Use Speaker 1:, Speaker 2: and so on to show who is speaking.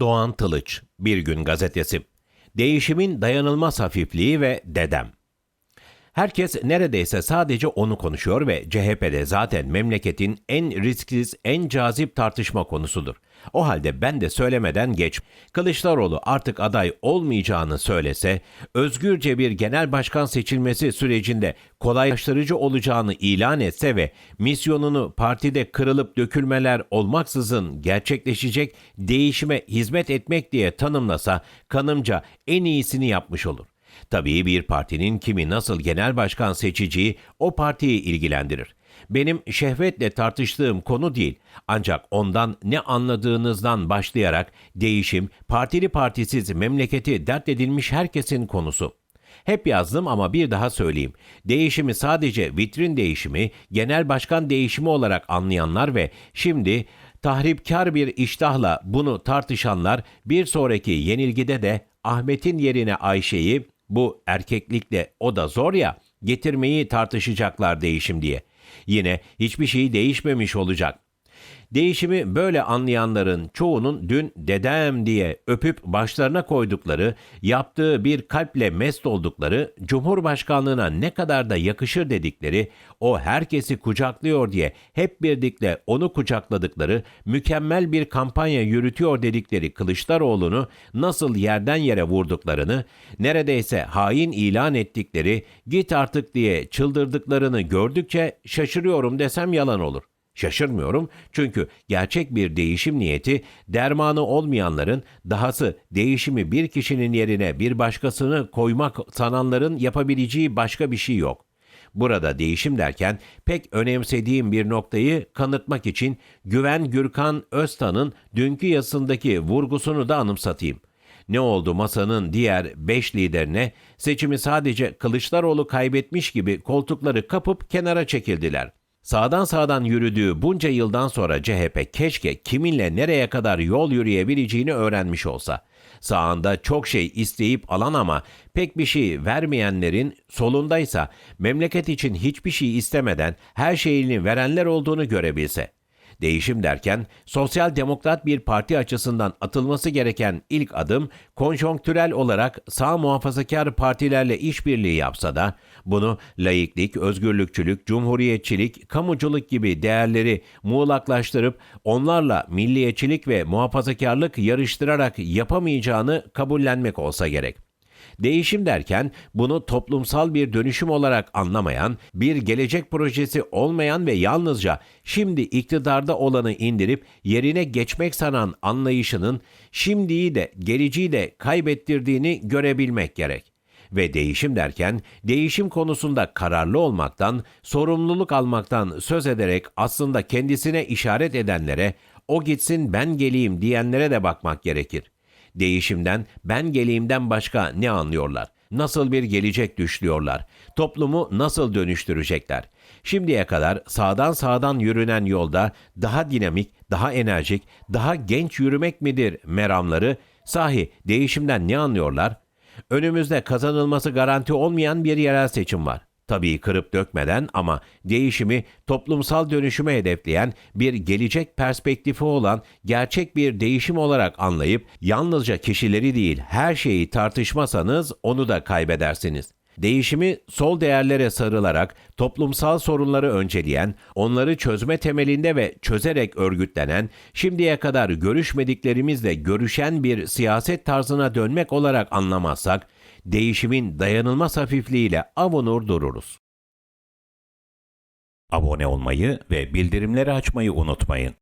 Speaker 1: Doğan Tılıç, Bir Gün Gazetesi. Değişimin dayanılmaz hafifliği ve dedem. Herkes neredeyse sadece onu konuşuyor ve CHP'de zaten memleketin en risksiz, en cazip tartışma konusudur. O halde ben de söylemeden geç. Kılıçdaroğlu artık aday olmayacağını söylese, özgürce bir genel başkan seçilmesi sürecinde kolaylaştırıcı olacağını ilan etse ve misyonunu partide kırılıp dökülmeler olmaksızın gerçekleşecek değişime hizmet etmek diye tanımlasa kanımca en iyisini yapmış olur. Tabii bir partinin kimi nasıl genel başkan seçeceği o partiyi ilgilendirir. Benim şehvetle tartıştığım konu değil. Ancak ondan ne anladığınızdan başlayarak değişim, partili partisiz memleketi dert edilmiş herkesin konusu. Hep yazdım ama bir daha söyleyeyim. Değişimi sadece vitrin değişimi, genel başkan değişimi olarak anlayanlar ve şimdi tahripkar bir iştahla bunu tartışanlar bir sonraki yenilgide de Ahmet'in yerine Ayşe'yi bu erkeklikle o da zor ya getirmeyi tartışacaklar değişim diye. Yine hiçbir şey değişmemiş olacak. Değişimi böyle anlayanların çoğunun dün dedem diye öpüp başlarına koydukları, yaptığı bir kalple mest oldukları, Cumhurbaşkanlığına ne kadar da yakışır dedikleri, o herkesi kucaklıyor diye hep birlikte onu kucakladıkları, mükemmel bir kampanya yürütüyor dedikleri Kılıçdaroğlu'nu nasıl yerden yere vurduklarını, neredeyse hain ilan ettikleri, git artık diye çıldırdıklarını gördükçe şaşırıyorum desem yalan olur. Şaşırmıyorum çünkü gerçek bir değişim niyeti dermanı olmayanların dahası değişimi bir kişinin yerine bir başkasını koymak sananların yapabileceği başka bir şey yok. Burada değişim derken pek önemsediğim bir noktayı kanıtmak için Güven Gürkan Öztan'ın dünkü yazısındaki vurgusunu da anımsatayım. Ne oldu masanın diğer 5 liderine seçimi sadece Kılıçdaroğlu kaybetmiş gibi koltukları kapıp kenara çekildiler. Sağdan sağdan yürüdüğü bunca yıldan sonra CHP keşke kiminle nereye kadar yol yürüyebileceğini öğrenmiş olsa. Sağında çok şey isteyip alan ama pek bir şey vermeyenlerin solundaysa memleket için hiçbir şey istemeden her şeyini verenler olduğunu görebilse. Değişim derken sosyal demokrat bir parti açısından atılması gereken ilk adım konjonktürel olarak sağ muhafazakar partilerle işbirliği yapsa da bunu laiklik, özgürlükçülük, cumhuriyetçilik, kamuculuk gibi değerleri muğlaklaştırıp onlarla milliyetçilik ve muhafazakarlık yarıştırarak yapamayacağını kabullenmek olsa gerek. Değişim derken bunu toplumsal bir dönüşüm olarak anlamayan, bir gelecek projesi olmayan ve yalnızca şimdi iktidarda olanı indirip yerine geçmek sanan anlayışının şimdiyi de geleceği de kaybettirdiğini görebilmek gerek ve değişim derken değişim konusunda kararlı olmaktan, sorumluluk almaktan söz ederek aslında kendisine işaret edenlere o gitsin ben geleyim diyenlere de bakmak gerekir. Değişimden, ben geleyimden başka ne anlıyorlar? Nasıl bir gelecek düşlüyorlar? Toplumu nasıl dönüştürecekler? Şimdiye kadar sağdan sağdan yürünen yolda daha dinamik, daha enerjik, daha genç yürümek midir meramları? Sahi değişimden ne anlıyorlar? Önümüzde kazanılması garanti olmayan bir yerel seçim var. Tabii kırıp dökmeden ama değişimi toplumsal dönüşüme hedefleyen bir gelecek perspektifi olan gerçek bir değişim olarak anlayıp yalnızca kişileri değil her şeyi tartışmasanız onu da kaybedersiniz. Değişimi sol değerlere sarılarak toplumsal sorunları önceleyen, onları çözme temelinde ve çözerek örgütlenen, şimdiye kadar görüşmediklerimizle görüşen bir siyaset tarzına dönmek olarak anlamazsak, değişimin dayanılmaz hafifliğiyle avunur dururuz. Abone olmayı ve bildirimleri açmayı unutmayın.